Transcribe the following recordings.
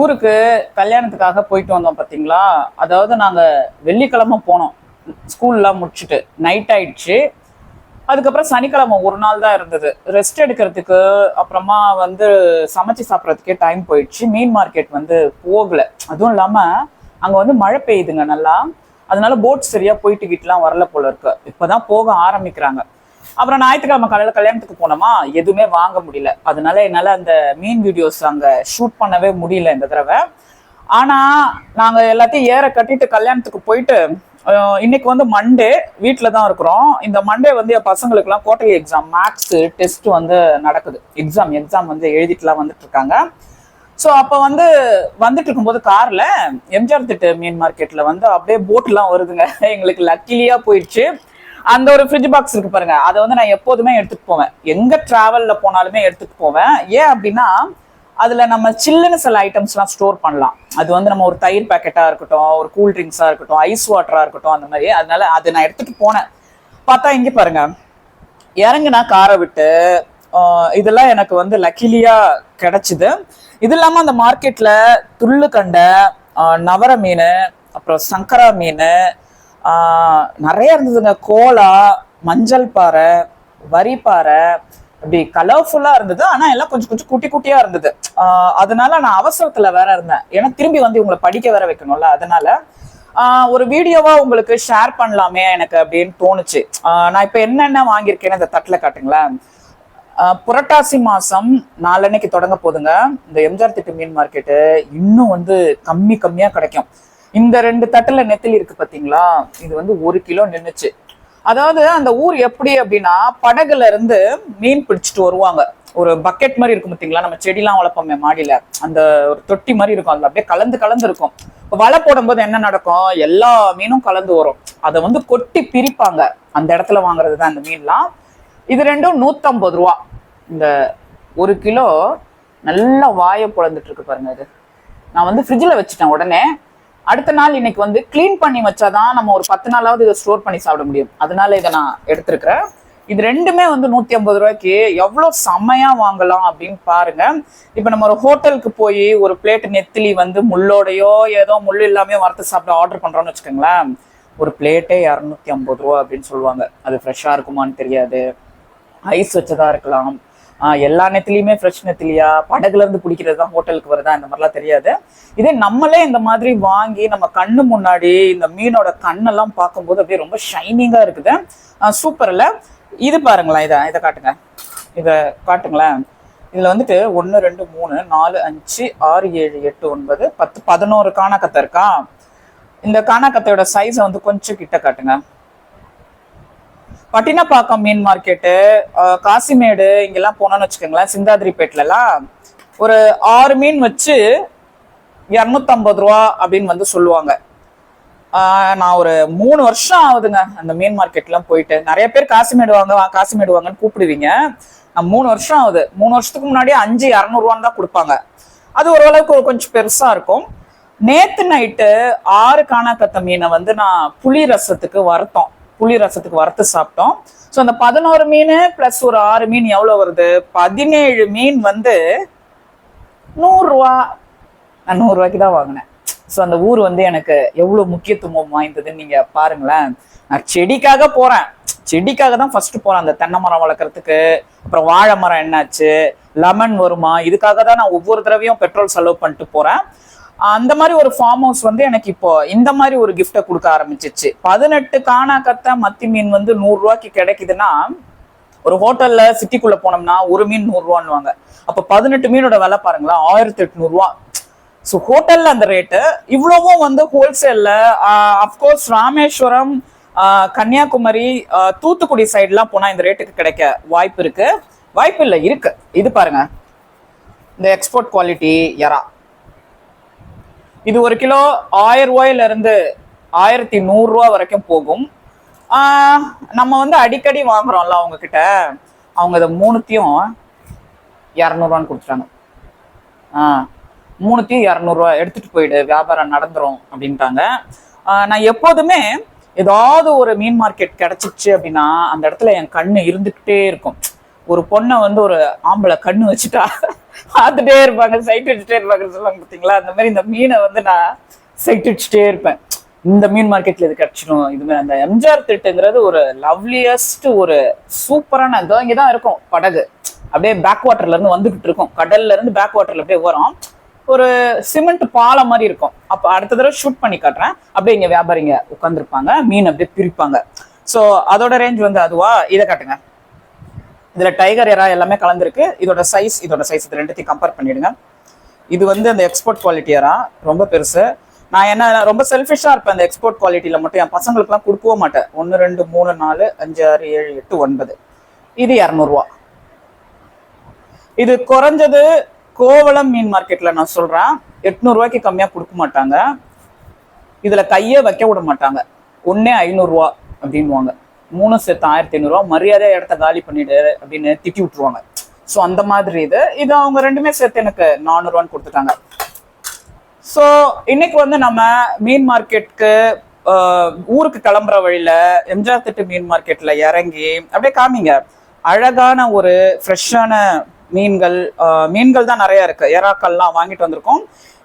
ஊருக்கு கல்யாணத்துக்காக போயிட்டு வந்தோம் பார்த்தீங்களா அதாவது நாங்கள் வெள்ளிக்கிழமை போனோம். ஸ்கூல்லாம் முடிச்சுட்டு நைட் ஆயிடுச்சு. அதுக்கப்புறம் சனிக்கிழமை ஒரு நாள் தான் இருந்தது. ரெஸ்ட் எடுக்கிறதுக்கு அப்புறமா வந்து சமைச்சு சாப்பிட்றதுக்கே டைம் போயிடுச்சு. மீன் மார்க்கெட் வந்து போகலை. அதுவும் இல்லாமல் அங்கே வந்து மழை பெய்யுதுங்க நல்லா. அதனால போட் சரியாக போயிட்டு கிட்டலாம் வரல போல இருக்கு. இப்போதான் போக ஆரம்பிக்கிறாங்க. அப்புறம் ஞாயிற்றுக்கிழமை காலையில் கல்யாணத்துக்கு போனோமா எதுவுமே வாங்க முடியல. அதனால என்னால் அந்த மீன் வீடியோஸ் அங்கே ஷூட் பண்ணவே முடியல இந்த தடவை. ஆனால் நாங்கள் எல்லாத்தையும் ஏற கட்டிட்டு கல்யாணத்துக்கு போயிட்டு இன்னைக்கு வந்து மண்டே வீட்டில் தான் இருக்கிறோம். இந்த மண்டே வந்து என் பசங்களுக்குலாம் கோட்டை எக்ஸாம் மேக்ஸு டெஸ்ட் வந்து நடக்குது. எக்ஸாம் எக்ஸாம் வந்து எழுதிட்டுலாம் வந்துட்டு இருக்காங்க ஸோ அப்போ வந்து வந்துட்டு இருக்கும்போது காரில் எம்ஜிஆர் திட்டு மீன் மார்க்கெட்டில் வந்து அப்படியே போட்லாம் வருதுங்க. எங்களுக்கு லக்கிலியாக போயிடுச்சு. அந்த ஒரு ஃப்ரிட்ஜ் பாக்ஸ் இருக்கு பாருங்க. அதை வந்து நான் எப்போதுமே எடுத்துட்டு போவேன். எங்க டிராவல்ல போனாலுமே எடுத்துட்டு போவேன். ஏன் அப்படின்னா அதுல நம்ம சில்லுன்னு சில ஐட்டம்ஸ்லாம் ஸ்டோர் பண்ணலாம். அது வந்து நம்ம ஒரு தயிர் பாக்கெட்டா இருக்கட்டும் ஒரு கூல் ட்ரிங்க்ஸா இருக்கட்டும் ஐஸ் வாட்டரா இருக்கட்டும் அந்த மாதிரி. அதனால அது நான் எடுத்துட்டு போனேன். பார்த்தா இங்க பாருங்க. இறங்குனா காரை விட்டு இதெல்லாம் எனக்கு வந்து லக்கிலியா கிடைச்சிது. இது இல்லாமல் அந்த மார்க்கெட்டில் துள்ளு கண்ட நவர மீன் அப்புறம் சங்கரா மீன் நிறைய இருந்ததுங்க. கோலா மஞ்சள் பாறை வரி பாறை அப்படி கலர்ஃபுல்லா இருந்தது. ஆனா எல்லாம் கொஞ்சம் கொஞ்சம் குட்டி குட்டியா இருந்தது. ஆஹ் அதனால நான் அவசரத்துல வேற இருந்தேன். ஏன்னா திரும்பி வந்து உங்களை படிக்க வேற வைக்கணும்ல அதனால ஒரு வீடியோவா உங்களுக்கு ஷேர் பண்ணலாமே எனக்கு அப்படின்னு தோணுச்சு. நான் இப்ப என்னென்ன வாங்கியிருக்கேன்னு இந்த தட்டுல காட்டுங்களேன். புரட்டாசி மாசம் நாளன்னைக்கு தொடங்க போதுங்க. இந்த எம்ஜிஆர் திட்டு மீன் மார்க்கெட்டு இன்னும் வந்து கம்மி கம்மியா கிடைக்கும். இந்த ரெண்டு தட்டுல நெத்திலி இருக்கு பாத்தீங்களா? இது வந்து ஒரு கிலோ நின்றுச்சு அதாவது அந்த ஊர் எப்படி அப்படின்னா படகுல இருந்து மீன் பிடிச்சிட்டு வருவாங்க. ஒரு பக்கெட் மாதிரி இருக்கும் பார்த்தீங்களா நம்ம செடிலாம் வளர்ப்போமே மாடியில. அந்த ஒரு தொட்டி மாதிரி இருக்கும். அதுல அப்படியே கலந்து கலந்து இருக்கும். வலை போடும்போது என்ன நடக்கும்? எல்லா மீனும் கலந்து வரும். அதை வந்து கொட்டி பிரிப்பாங்க. அந்த இடத்துல வாங்குறது தான் அந்த மீன்லாம். இது ரெண்டும் நூத்தம்பது ரூபா. இந்த ஒரு கிலோ நல்லா வாயை குழந்துட்டு இருக்கு பாருங்க இது. நான் வந்து ஃப்ரிட்ஜில் வச்சுட்டேன் உடனே. அடுத்த நாள் இன்னைக்கு வந்து க்ளீன் பண்ணி வச்சாதான் நம்ம ஒரு பத்து நாளாவது இதை ஸ்டோர் பண்ணி சாப்பிட முடியும். அதனால இதை நான் எடுத்திருக்கிறேன். இது ரெண்டுமே வந்து நூத்தி ஐம்பது ரூபாய்க்கு எவ்வளவு செம்மையா வாங்கலாம் அப்படின்னு பாருங்க. இப்ப நம்ம ஒரு ஹோட்டலுக்கு போய் ஒரு பிளேட் நெத்திலி வந்து முள்ளோடையோ ஏதோ முள் இல்லாமே வறுத்து சாப்பிட ஆர்டர் பண்றோம்னு வச்சுக்கோங்களேன். ஒரு பிளேட்டே இரநூத்தி ஐம்பது ரூபா அப்படின்னு சொல்லுவாங்க. அது ஃப்ரெஷ்ஷாக இருக்குமான்னு தெரியாது. ஐஸ் வச்சதா இருக்கலாம். எல்லா நெத்திலையுமே ஃப்ரெஷ் நெத்திலியா படகுல இருந்து பிடிக்கிறது தான் ஹோட்டலுக்கு வருதா இந்த மாதிரிலாம் தெரியாது. இதே நம்மளே இந்த மாதிரி வாங்கி நம்ம கண்ணு முன்னாடி இந்த மீனோட கண்ணெல்லாம் பார்க்கும்போது அப்படியே ரொம்ப ஷைனிங்கா இருக்குது. சூப்பர்ல இது பாருங்களேன் இதை இதை காட்டுங்க. இதை காட்டுங்களேன். இதில் வந்துட்டு ஒன்று ரெண்டு மூணு நாலு அஞ்சு ஆறு ஏழு எட்டு ஒன்பது பத்து பதினோரு காணாக்கத்தை இருக்கா? இந்த காணாக்கத்தையோட சைஸை வந்து கொஞ்சம் கிட்ட காட்டுங்க. பட்டினப்பாக்கம் மீன் மார்க்கெட்டு காசிமேடு இங்கெல்லாம் போனோம்னு வச்சுக்கோங்களேன் சிந்தாதிரிப்பேட்டிலலாம் ஒரு ஆறு மீன் வச்சு இரநூத்தம்பது ரூபா அப்படின்னு வந்து சொல்லுவாங்க. நான் ஒரு மூணு வருஷம் ஆகுதுங்க அந்த மீன் மார்க்கெட்லாம் போயிட்டு. நிறைய பேர் காசிமேடு வாங்க வா, காசிமேடு வாங்கன்னு கூப்பிடுவீங்க. நான் மூணு வருஷம் ஆகுது. மூணு வருஷத்துக்கு முன்னாடி அஞ்சு இரநூறுவான்னு தான் கொடுப்பாங்க. அது ஓரளவுக்கு கொஞ்சம் பெருசாக இருக்கும். நேத்து நைட்டு ஆறு காணாக்கத்த மீனை வந்து நான் புளி ரசத்துக்கு வறுத்தோம். புளி ரசத்துக்கு வறுத்து சாப்பிட்டோம். ஸோ அந்த பதினோரு மீன் ப்ளஸ் ஒரு ஆறு மீன் எவ்வளோ வருது? பதினேழு மீன் வந்து நூறுரூவா நான் நூறுரூவாய்க்கு தான் வாங்கினேன். ஸோ அந்த ஊர் வந்து எனக்கு எவ்வளோ முக்கியத்துவம் வாய்ந்ததுன்னு நீங்கள் பாருங்களேன். நான் செடிக்காக போகிறேன் செடிக்காக தான் ஃபர்ஸ்ட் போகிறேன் அந்த தென்னை மரம் வளர்க்குறதுக்கு. அப்புறம் வாழை மரம் என்னாச்சு? லெமன் வருமா? இதுக்காக தான் நான் ஒவ்வொரு தடவையும் பெட்ரோல் செலவு பண்ணிட்டு போகிறேன் அந்த மாதிரி ஒரு ஃபார்ம் ஹவுஸ் வந்து எனக்கு இப்போ இந்த மாதிரி ஒரு கிஃப்டை கொடுக்க ஆரம்பிச்சிச்சு. பதினெட்டு காணாக்கத்தை மத்தி மீன் வந்து நூறுரூவாய்க்கு கிடைக்குதுன்னா ஒரு ஹோட்டல்ல சிட்டிக்குள்ள போனோம்னா ஒரு மீன் நூறுரூவான்னுவாங்க அப்போ பதினெட்டு மீனோட விலை பாருங்களேன் ஆயிரத்தி எட்நூறுவா ஸோ ஹோட்டல்ல அந்த ரேட்டு இவ்வளவும் வந்து ஹோல்சேல்ல அஃப்கோர்ஸ் ராமேஸ்வரம் கன்னியாகுமரி தூத்துக்குடி சைட்லாம் போனா இந்த ரேட்டுக்கு கிடைக்க வாய்ப்பு இருக்கு. வாய்ப்பு இல்லை இருக்கு. இது பாருங்க. இந்த எக்ஸ்போர்ட் குவாலிட்டி எறா. இது ஒரு கிலோ ஆயிரம் ரூபாயில இருந்து ஆயிரத்தி நூறுரூவா வரைக்கும் போகும். நம்ம வந்து அடிக்கடி வாங்குறோம்ல அவங்க கிட்ட அவங்க இதை மூணுத்தையும் இரநூறுவான்னு கொடுத்துட்டாங்க. ஆ மூணுத்தையும் இரநூறுவா எடுத்துட்டு போயிடு வியாபாரம் நடந்துரும் அப்படின்ட்டாங்க. நான் எப்போதுமே ஏதாவது ஒரு மீன் மார்க்கெட் கிடச்சிச்சு அப்படின்னா அந்த இடத்துல என் கண்ணு இருந்துக்கிட்டே இருக்கும். ஒரு பொண்ணை வந்து ஒரு ஆம்பளை கண்ணு வச்சுட்டா பார்த்துட்டே இருப்பாங்க சைட் அடிச்சுட்டே இருப்பாங்க சொல்லுவாங்க பார்த்தீங்களா? அந்த மாதிரி இந்த மீனை வந்து நான் சைட் அடிச்சுட்டே இருப்பேன். இந்த மீன் மார்க்கெட்ல இது கிடைச்சிடும் இது அந்த எம்ஜிஆர் திட்டுங்கிறது ஒரு லவ்லியஸ்ட் ஒரு சூப்பரான இதோ இங்கே தான் இருக்கும் படகு. அப்படியே பேக் வாட்டர்ல இருந்து வந்துகிட்டு இருக்கும். கடல்ல இருந்து பேக் வாட்டர்ல அப்படியே வரும். ஒரு சிமெண்ட் பாலம் மாதிரி இருக்கும். அப்போ அடுத்த தடவை ஷூட் பண்ணி காட்டுறேன். அப்படியே இங்க வியாபாரிங்க உட்காந்துருப்பாங்க மீன் அப்படியே பிரிப்பாங்க. ஸோ அதோட ரேஞ்ச் வந்து அதுவா? இதை காட்டுங்க. இதுல டைகர் எரா எல்லாமே கலந்துருக்கு. இதோட சைஸ் இதோட சைஸ் இது ரெண்டுத்தையும் கம்பேர் பண்ணிடுங்க. இது வந்து அந்த எக்ஸ்போர்ட் குவாலிட்டி எரா ரொம்ப பெருசு. நான் என்ன ரொம்ப செல்ஃபிஷா இருப்பேன் அந்த எக்ஸ்போர்ட் குவாலிட்டியில மட்டும். என் பசங்களுக்குலாம் கொடுக்கவும் மாட்டேன். ஒன்று ரெண்டு மூணு நாலு அஞ்சு ஆறு ஏழு எட்டு ஒன்பது. இது இரநூறுவா. இது குறைஞ்சது கோவளம் மீன் மார்க்கெட்ல நான் சொல்றேன். எட்நூறுவாய்க்கு கம்மியா கொடுக்க மாட்டாங்க. இதுல கையே வைக்க விட மாட்டாங்க. ஒன்னே ஐநூறுரூவா அப்படின்வாங்க மூணு சேர்த்து ஆயிரத்தி ஐநூறுரூவா மரியாதை இடத்த காலி பண்ணிடு அப்படின்னு திட்டி விட்டுருவாங்க. ஸோ அந்த மாதிரி இது. இது அவங்க ரெண்டுமே சேர்த்து எனக்கு நானூறுவான்னு கொடுத்துட்டாங்க. ஸோ இன்னைக்கு வந்து நம்ம மீன் மார்க்கெட்டுக்கு ஊருக்கு கிளம்புற வழியில எம்ஜிஆர் திட்டு மீன் மார்க்கெட்ல இறங்கி அப்படியே காமிங்க. அழகான ஒரு ஃப்ரெஷ்ஷான மீன்கள் மீன்கள் தான் நிறைய இருக்கு. எறாக்கள்லாம் வாங்கிட்டு வந்திருக்கோம்.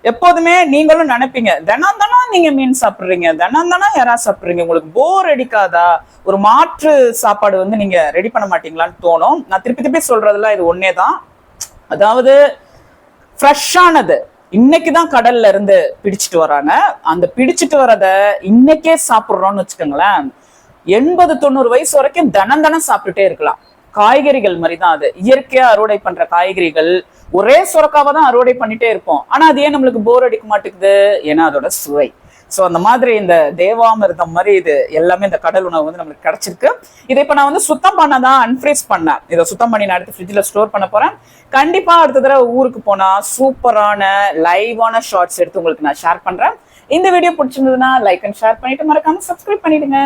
எப்போதுமே நீங்களும் நினைப்பீங்க தினம் தினம் நீங்க மீன் சாப்பிடுறீங்க தினம் தினம் எறா சாப்பிடுறீங்க? உங்களுக்கு போர் அடிக்காதா? ஒரு மாற்று சாப்பாடு வந்து நீங்க ரெடி பண்ண மாட்டீங்களான்னு தோணும். நான் திருப்பி திருப்பி சொல்றதுல இது ஒன்னே தான். அதாவது ஃப்ரெஷ்ஷானது இன்னைக்கு தான் கடல்ல இருந்து பிடிச்சிட்டு வராங்க. அந்த பிடிச்சிட்டு வரத இன்னைக்கே சாப்பிடுறோம்னு வச்சுக்கோங்களேன். எண்பது தொண்ணூறு வயசு வரைக்கும் தினம் தினம் சாப்பிட்டுட்டே இருக்கலாம். காய்கறிகள் மாதிரி தான் அது. இயற்கையா அறுவடை பண்ற காய்கறிகள் ஒரே சுரக்காவை தான் அறுவடை பண்ணிட்டே இருப்போம். ஆனா அது ஏன் நம்மளுக்கு போர் அடிக்க மாட்டேங்குது? ஏன்னா அதோட சுவை. ஸோ அந்த மாதிரி இந்த தேவாமிர்தம் மாதிரி இது எல்லாமே இந்த கடல் உணவு வந்து நம்மளுக்கு கிடைச்சிருக்கு. இதை இப்போ நான் வந்து சுத்தம் பண்ண தான் அன்ஃப்ரீஸ் பண்ணேன். இதை சுத்தம் பண்ணி நான் எடுத்து ஃப்ரிட்ஜில் ஸ்டோர் பண்ண போறேன். கண்டிப்பா அடுத்த தடவை ஊருக்கு போனா சூப்பரான லைவான ஷார்ட்ஸ் எடுத்து உங்களுக்கு நான் ஷேர் பண்ணுறேன் இந்த வீடியோ பிடிச்சிருந்ததுன்னா லைக் அண்ட் ஷேர் பண்ணிட்டு மறக்காம சப்ஸ்கிரைப் பண்ணிடுங்க.